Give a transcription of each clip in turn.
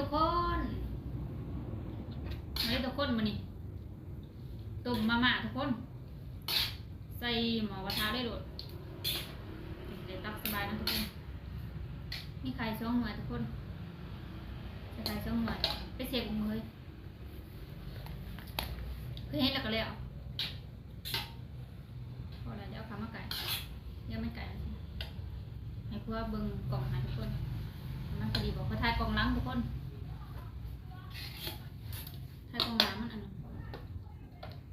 ทุกคนมาเลยทุกคนมานี่ตุ่มมาม่าทุกคน ใส่หมอกระทะได้โดดเดี๋ยวตักสบายนะทุกคนนี่ไข่ช่องหน่วยทุกคนใส่ไข่ช่องหน่วยไปเสียบมือเลยคือเห็นแล้วก็แล้วพอแล้วเดี๋ยวเอาขามาไก่เดี๋ยวไม่ไก่ให้เพื่อเบิ่งกล่องให้ทุกคนมันพอดีบอกว่าทายกล่องล้างทุกคน ทายกองหล้างมันอันนั้น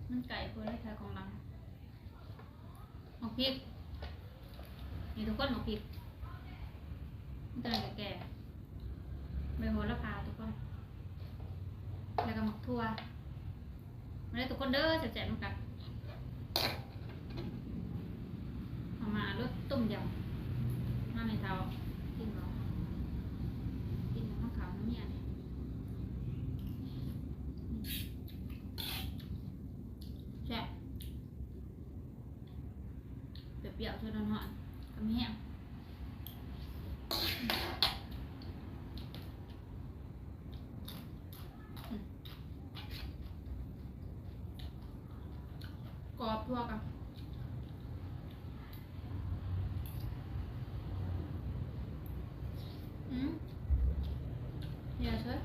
มันไก่เพื่อให้ทายกองหล้างออกพริกนี่ทุกคนออกพริกมันจะแก่ใบโหระพาทุกคนแล้วก็หมกทั่วมาเลยทุกคนเด้อแจกๆมากันเอามารสต้มยำมาในเตากินบ่ กินน้ำขาวน้ำเนี่ยเนี่ยแซ่บ เปรี้ยวชวนหอนๆกับแห้งกรอบทั่วกันอืมอย่าช่วย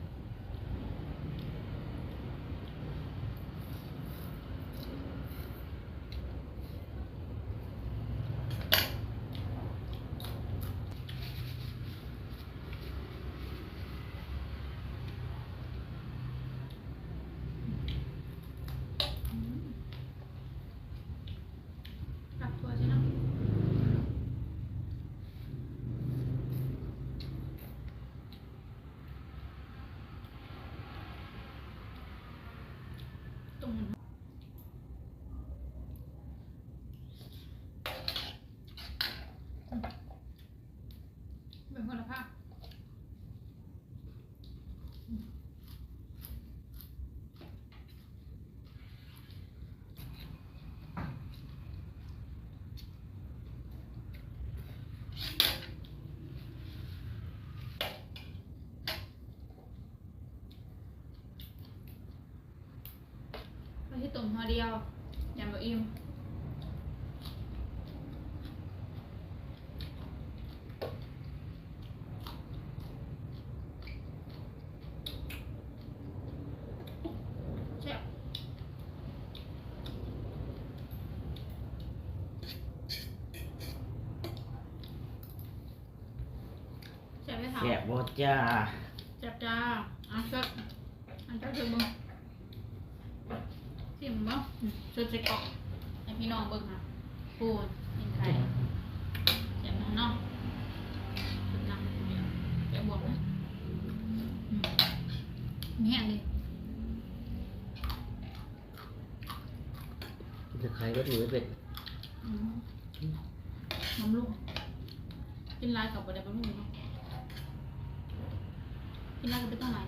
กลับตัวใช่ไหม ตรงนั้นเป็นคนละภาค ไปที่ตุ่มหัวเดียวยำบะอิ่มแซ่บ แซ่บไหมคะแซ่บบ่จ้าจับจ้าอะสดอันเจ้าถึงมึงชิมบ้างสดใส่กล่องให้พี่น้องเบิ่งค่ะปูนกินไข่เจ็บน้องน้องสุดน้ำคนเดียวแกะบวกนะอืมมีแห้งดิจะใครก็ถือเป็ดอืมน้ำลูกกินลายกับบะเดบะลูกเนาะกินลายกับไปต้องไหน